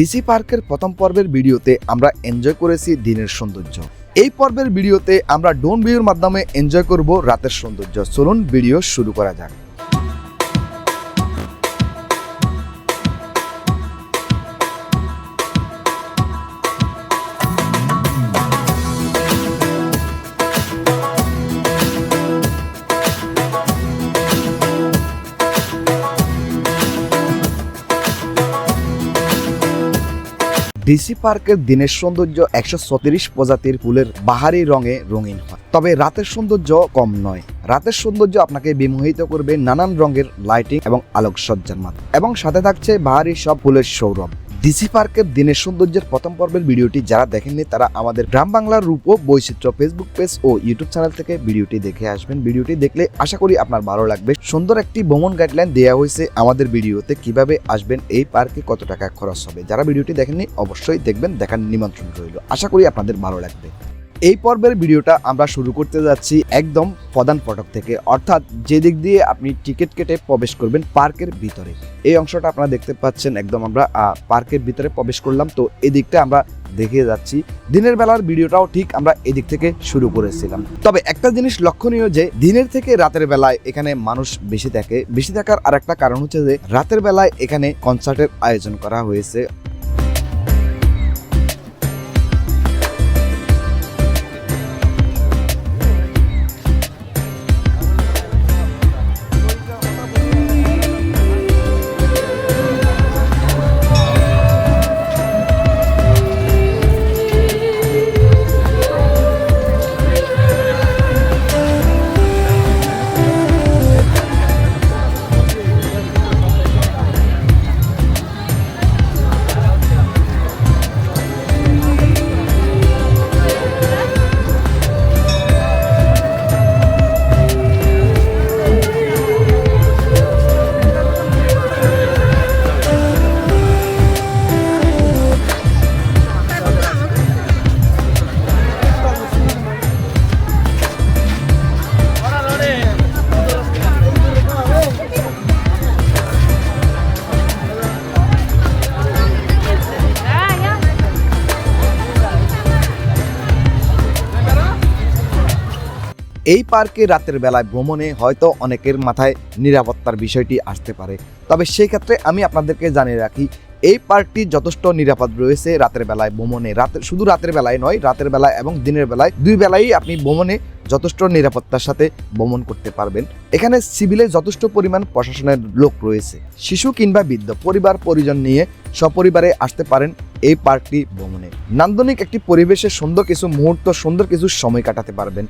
DC পার্কের প্রথম পর্বের ভিডিওতে আমরা এনজয় করেছি দিনের সৌন্দর্য। এই পর্বের ভিডিওতে আমরা ডোন ভিউর মাধ্যমে এনজয় করব রাতের সৌন্দর্য। চলুন ভিডিও শুরু করা যাক। ডিসি পার্কের দিনের সৌন্দর্য একশো ছত্রিশ প্রজাতির ফুলের বাহারি রঙে রঙিন হয়। তবে রাতের সৌন্দর্য কম নয়। রাতের সৌন্দর্য আপনাকে বিমোহিত করবে নানান রঙের লাইটিং এবং আলোকসজ্জার মাধ্যমে। এবং সাথে থাকছে বাহারি সব ফুলের সৌরভ। ডিসি পার্কের দিনের সৌন্দর্যের প্রথম পর্বের ভিডিওটি যারা দেখেননি, তারা আমাদের গ্রাম বাংলার রূপ ও বৈচিত্র্য ফেসবুক পেজ ও ইউটিউব চ্যানেল থেকে ভিডিওটি দেখে আসবেন। ভিডিওটি দেখলে আশা করি আপনার ভালো লাগবে। সুন্দর একটি ভ্রমণ গাইডলাইন দেওয়া হয়েছে আমাদের ভিডিওতে, কীভাবে আসবেন, এই পার্কে কত টাকা খরচ হবে? যারা ভিডিওটি দেখেননি, অবশ্যই দেখবেন, দেখার নিমন্ত্রণ রইল। আশা করি আপনাদের ভালো লাগবে। এই পর্বের ভিডিওটা আমরা শুরু করতে যাচ্ছি একদম প্রধান ফটক থেকে। অর্থাৎ যে দিক দিয়ে আপনি টিকিট কেটে প্রবেশ করবেন পার্কের ভিতরে। এই অংশটা আপনারা দেখতে পাচ্ছেন, একদম আমরা পার্কের ভিতরে প্রবেশ করলাম। তো এই দিকটা আমরা দেখে যাচ্ছি। দিনের বেলার ভিডিওটাও ঠিক আমরা এদিক থেকে শুরু করেছিলাম। তবে একটা জিনিস লক্ষণীয় যে, দিনের থেকে রাতের বেলায় এখানে মানুষ বেশি থাকে। বেশি থাকার আর একটা কারণ হচ্ছে যে, রাতের বেলায় এখানে কনসার্টের আয়োজন করা হয়েছে। এই পার্কে রাতের বেলায় ভ্রমণে হয়তো অনেকের মাথায় নিরাপত্তার বিষয়টি আসতে পারে। তবে সেই ক্ষেত্রে আমি আপনাদেরকে জানিয়ে রাখি, এই পার্কটি যথেষ্ট নিরাপদ রয়েছে রাতের বেলায় ভ্রমণে। রাতে, শুধু রাতের বেলায় নয়, রাতের বেলায় এবং দিনের বেলায় দুই বেলায় আপনি ভ্রমণে যথেষ্ট নিরাপত্তার সাথে ভ্রমণ করতে পারবেন। এখানে সিভিলে যথেষ্ট পরিমাণ প্রশাসনের লোক রয়েছে। শিশু কিংবা বৃদ্ধ, পরিবার, পরিজন নিয়ে সপরিবারে আসতে পারেন এই পার্কটি ভ্রমণে। নান্দনিক একটি পরিবেশে সুন্দর কিছু মুহূর্ত, সুন্দর কিছু সময় কাটাতে পারবেন।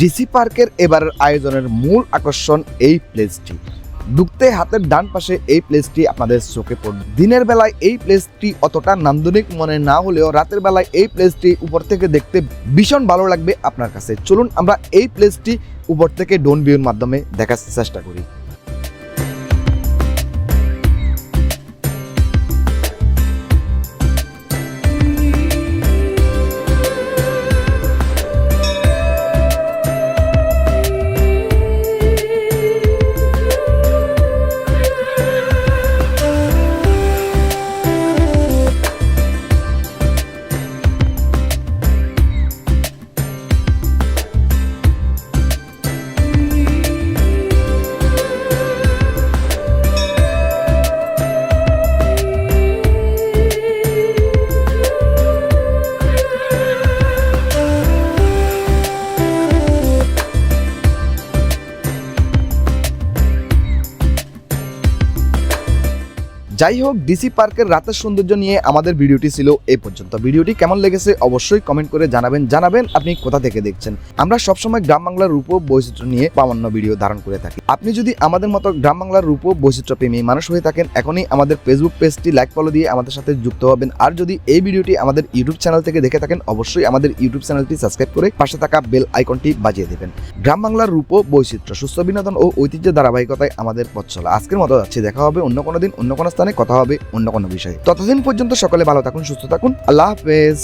ডিসি পার্কের এবারের আয়োজনের মূল আকর্ষণ এই প্লেসটি। ঢুকতে হাতের ডান পাশে এই প্লেসটি আপনাদের চোখে পড়বে। দিনের বেলায় এই প্লেসটি অতটা নান্দনিক মনে না হলেও রাতের বেলায় এই প্লেসটি উপর থেকে দেখতে ভীষণ ভালো লাগবে আপনার কাছে। চলুন আমরা এই প্লেসটি উপর থেকে ডোন ভিউর মাধ্যমে দেখার চেষ্টা করি। যাই হোক ডিসি পার্কের রাতের সৌন্দর্য নিয়ে আমাদের ভিডিওটি ছিল এই পর্যন্ত। ভিডিওটি কেমন লেগেছে অবশ্যই কমেন্ট করে জানাবেন। জানাবেন আপনি কোথা থেকে দেখছেন। আমরা সবসময় গ্রাম বাংলার রূপ বৈচিত্র্য নিয়ে প্রামাণ্য ভিডিও ধারণ করে থাকি। আপনি যদি আমাদের মতো গ্রাম বাংলার রূপ বৈচিত্র্য প্রেমী মানুষ হয়ে থাকেন, এখনই আমাদের ফেসবুক পেজটি লাইক ফলো দিয়ে আমাদের সাথে যুক্ত হবেন। আর যদি এই ভিডিওটি আমাদের ইউটিউব চ্যানেল থেকে দেখে থাকেন, অবশ্যই আমাদের ইউটিউব চ্যানেলটি সাবস্ক্রাইব করে পাশে থাকা বেল আইকনটি বাজিয়ে দেবেন। গ্রাম বাংলার রূপ বৈচিত্র্য, সুস্থ বিনোদন ও ঐতিহ্য ধারাবাহিকতায় আমাদের পথ চলা। আজকের মতো যাচ্ছে। দেখা হবে অন্য কোনো দিন, অন্য কোনো স্থানে। কথা হবে অন্য কোনো বিষয়ে। ততদিন পর্যন্ত সকলে ভালো থাকুন সুস্থ থাকুন। আল্লাহ হাফেজ।